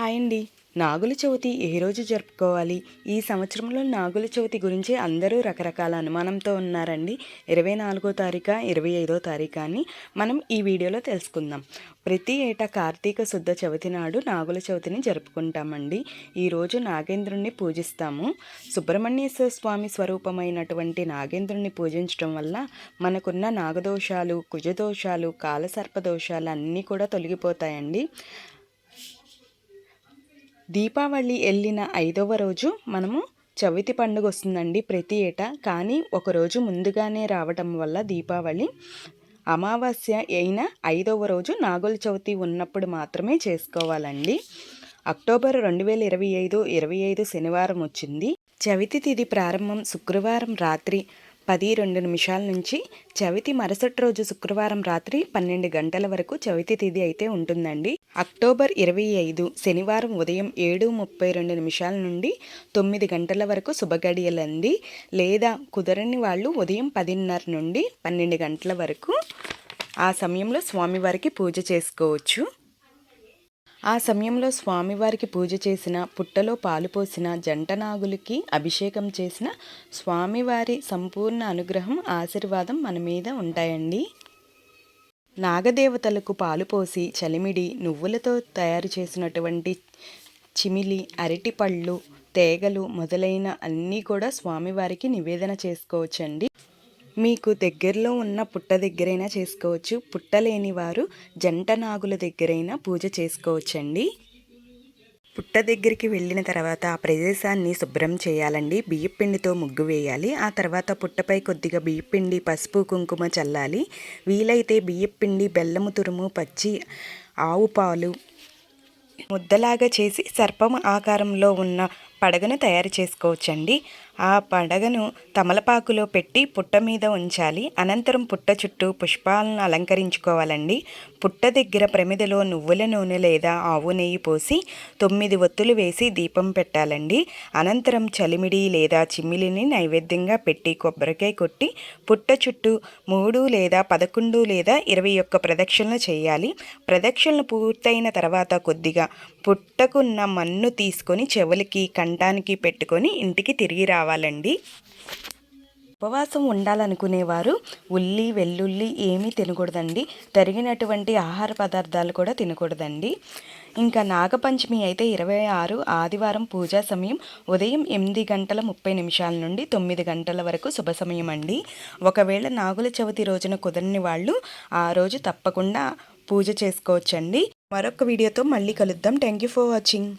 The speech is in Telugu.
హాయ్ అండి. నాగుల చవితి ఏ రోజు జరుపుకోవాలి? ఈ సంవత్సరంలో నాగుల చవితి గురించి అందరూ రకరకాల అనుమానంతో ఉన్నారండి. ఇరవై నాలుగో తారీఖు ఇరవై ఐదో తారీఖు అని మనం ఈ వీడియోలో తెలుసుకుందాం. ప్రతి ఏటా కార్తీక శుద్ధ చవితి నాడు నాగుల చవితిని జరుపుకుంటామండి. ఈరోజు నాగేంద్రుణ్ణి పూజిస్తాము. సుబ్రహ్మణ్యేశ్వర స్వామి స్వరూపమైనటువంటి నాగేంద్రుణ్ణి పూజించడం వల్ల మనకున్న నాగదోషాలు కుజదోషాలు కాలసర్పదోషాలు అన్నీ కూడా తొలగిపోతాయండి. దీపావళి వెళ్ళిన ఐదవ రోజు మనము చవితి పండుగ వస్తుందండి ప్రతి ఏటా. కానీ ఒకరోజు ముందుగానే రావటం వల్ల దీపావళి అమావాస్య అయిన ఐదవ రోజు నాగుల చవితి ఉన్నప్పుడు మాత్రమే చేసుకోవాలండి. అక్టోబర్ రెండు వేల ఇరవై ఐదు ఇరవై ఐదు శనివారం వచ్చింది. చవితి తిథి ప్రారంభం శుక్రవారం రాత్రి పది రెండు నిమిషాల నుంచి చవితి మరుసటి రోజు శుక్రవారం రాత్రి పన్నెండు గంటల వరకు చవితి తిథి అయితే ఉంటుందండి. అక్టోబర్ ఇరవై ఐదు శనివారం ఉదయం ఏడు ముప్పై రెండు నిమిషాల నుండి తొమ్మిది గంటల వరకు శుభగడియలంది లేదా కుదరని వాళ్ళు ఉదయం పదిన్నర నుండి పన్నెండు గంటల వరకు ఆ సమయంలో స్వామివారికి పూజ చేసుకోవచ్చు. ఆ సమయంలో స్వామివారికి పూజ చేసిన పుట్టలో పాలు పోసిన జంటనాగులకి అభిషేకం చేసిన స్వామివారి సంపూర్ణ అనుగ్రహం ఆశీర్వాదం మన మీద ఉంటాయండి. నాగదేవతలకు పాలు పోసి చలిమిడి నువ్వులతో తయారు చేసినటువంటి చిమిలి అరటిపళ్ళు తేగలు మొదలైన అన్నీ కూడా స్వామివారికి నివేదన చేసుకోవచ్చండి. మీకు దగ్గరలో ఉన్న పుట్ట దగ్గరైనా చేసుకోవచ్చు. పుట్ట లేని వారు జంట నాగుల దగ్గరైనా పూజ చేసుకోవచ్చండి. పుట్ట దగ్గరికి వెళ్ళిన తర్వాత ఆ ప్రదేశాన్ని శుభ్రం చేయాలండి. బియ్యపిండితో ముగ్గు వేయాలి. ఆ తర్వాత పుట్టపై కొద్దిగా బియ్యపిండి పసుపు కుంకుమ చల్లాలి. వీలైతే బియ్యపిండి బెల్లము తురుము పచ్చి ఆవు పాలు ముద్దలాగా చేసి సర్పం ఆకారంలో ఉన్న పడగను తయారు చేసుకోవచ్చండి. ఆ పడగను తమలపాకులో పెట్టి పుట్ట మీద ఉంచాలి. అనంతరం పుట్ట చుట్టూ పుష్పాలను అలంకరించుకోవాలండి. పుట్ట దగ్గర ప్రమిదలో నువ్వుల నూనె లేదా ఆవు నెయ్యి పోసి తొమ్మిది ఒత్తులు వేసి దీపం పెట్టాలండి. అనంతరం చలిమిడి లేదా చిమ్మిలిని నైవేద్యంగా పెట్టి కొబ్బరికాయ కొట్టి పుట్ట చుట్టూ మూడు లేదా పదకొండు లేదా ఇరవై ఒక్క ప్రదక్షిణలు చేయాలి. ప్రదక్షిణలు పూర్తయిన తర్వాత కొద్దిగా పుట్టకున్న మన్ను తీసుకొని చెవులకి కంఠానికి పెట్టుకొని ఇంటికి తిరిగి రావాలి. కావాలండి. ఉపవాసం ఉండాలనుకునేవారు ఉల్లి వెల్లుల్లి ఏమీ తినకూడదండి. తరిగినటువంటి ఆహార పదార్థాలు కూడా తినకూడదండి. ఇంకా నాగపంచమి అయితే ఇరవై ఆరు ఆదివారం పూజా సమయం. ఉదయం ఎనిమిది గంటల ముప్పై నిమిషాల నుండి తొమ్మిది గంటల వరకు శుభ సమయం అండి. ఒకవేళ నాగుల చవితి రోజున కుదరని వాళ్ళు ఆ రోజు తప్పకుండా పూజ చేసుకోవచ్చండి. మరొక వీడియోతో మళ్ళీ కలుద్దాం. Thank you for watching